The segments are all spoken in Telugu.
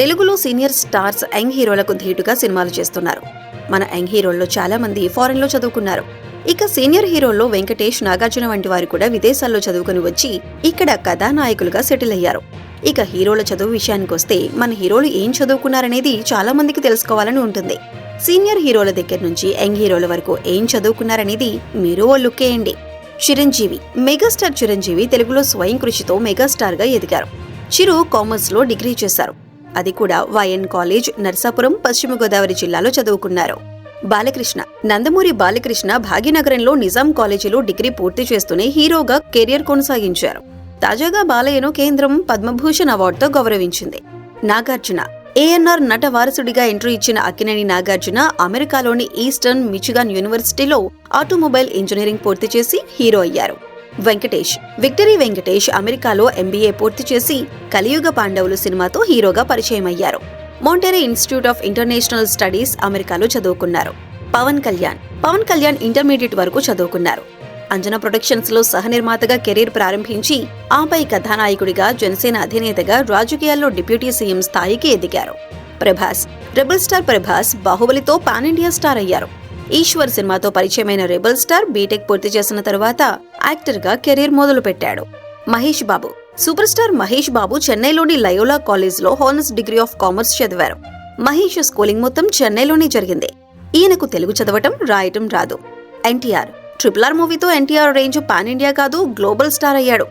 తెలుగులో సీనియర్ స్టార్స్ యంగ్ హీరోలకు ధీటుగా సినిమాలు చేస్తున్నారు. మన యంగ్ హీరోల్లో చాలా మంది ఫారెన్లో చదువుకున్నారు. ఇక సీనియర్ హీరోల్లో వెంకటేష్ నాగార్జున వంటి వారు కూడా విదేశాల్లో చదువుకుని వచ్చి ఇక్కడ కథానాయకులుగా సెటిల్ అయ్యారు. ఇక హీరోల చదువు విషయానికొస్తే మన హీరోలు ఏం చదువుకున్నారనేది చాలా మందికి తెలుసుకోవాలని ఉంటుంది. సీనియర్ హీరోల దగ్గర నుంచి యంగ్ హీరోల వరకు ఏం చదువుకున్నారనేది మీరు ఓ లుక్కేయండి చిరంజీవి మెగాస్టార్ చిరంజీవి తెలుగులో స్వయం కృషితో మెగాస్టార్గా ఎదిగారు. చిరు కామర్స్లో డిగ్రీ చేశారు. అది కూడా వైఎన్ కాలేజ్ నర్సాపురం పశ్చిమ గోదావరి జిల్లాలో చదువుకున్నారు. బాలకృష్ణ నందమూరి బాలకృష్ణ భాగ్యనగరంలో నిజాం కాలేజీలో డిగ్రీ పూర్తి చేస్తూనే హీరోగా కెరియర్ కొనసాగించారు. తాజాగా బాలయ్యను కేంద్రం పద్మభూషణ్ అవార్డుతో గౌరవించింది. నాగార్జున ఏఎన్ఆర్ నట వారసుడిగా ఎంట్రీ ఇచ్చిన అక్కినేని నాగార్జున అమెరికాలోని ఈస్టర్న్ మిచిగాన్ యూనివర్సిటీలో ఆటోమొబైల్ ఇంజనీరింగ్ పూర్తి చేసి హీరో అయ్యారు. వెంకటేష్. విక్టరీ వెంకటేష్ అమెరికాలో ఎంబీఏ పూర్తి చేసి కలియుగ పాండవులు సినిమాతో హీరోగా పరిచయం అయ్యారు Monterey institute of international studies అమెరికాలో చదువుకున్నారు. పవన్ కళ్యాణ్. పవన్ కళ్యాణ్ ఇంటర్మీడియట్ వరకు చదువుకున్నారు. అంజన ప్రొడక్షన్స్లో సహనిర్మాతగా కెరీర్ ప్రారంభించి ఆపై కథానాయకుడిగా జనసేన అధినేతగా రాజకీయాల్లో డిప్యూటీ సీఎం స్థాయికి ఎదిగారు. ప్రభాస్. రెబల్ స్టార్ ప్రభాస్ బాహుబలితో పాన్ ఇండియా స్టార్ అయ్యారు. ఈశ్వర్ సినిమాతో పరిచయమైన రెబల్ స్టార్ బీటెక్ పూర్తి చేసిన తరువాత యాక్టర్గా కెరీర్ మొదలు పెట్టాడు మహేష్ బాబు సూపర్ స్టార్ మహేష్ బాబు చెన్నైలోని లయోలా కాలేజ్లో హానర్స్ డిగ్రీ ఆఫ్ కామర్స్ చదివారు. మహేష్ స్కూలింగ్ మొత్తం చెన్నైలోనే జరిగింది. ఈయనకు తెలుగు చదవటం రాయటం రాదు. ఎన్టీఆర్ ట్రిపుల్ ఆర్ మూవీతో ఎన్టీఆర్ రేంజ్ పాన్ ఇండియా కాదు గ్లోబల్ స్టార్ అయ్యాడు.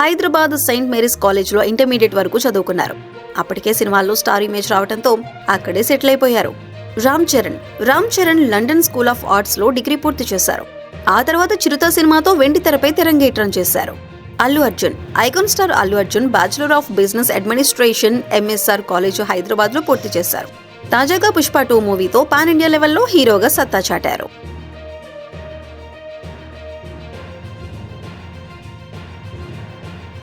హైదరాబాద్ సెయింట్ మేరీస్ కాలేజ్లో ఇంటర్మీడియట్ వరకు చదువుకున్నారు. అప్పటికే సినిమాల్లో స్టార్ ఇమేజ్ రావడంతో అక్కడే సెటిల్ అయిపోయారు. Ram Charan. Ram Charan London school of ఆర్ట్స్లో degree పూర్తి చేశారు. ఆ తర్వాత చిరుత సినిమాతో వెండి తెరపై తెరంగేట్రం చేశారు. Allu Arjun. Icon star Allu Arjun bachelor of business administration MSR college హైదరాబాద్లో పూర్తి చేశారు. తాజాగా పుష్ప టూ మూవీతో పాన్ ఇండియా లెవెల్లో హీరోగా సత్తా చాటారు.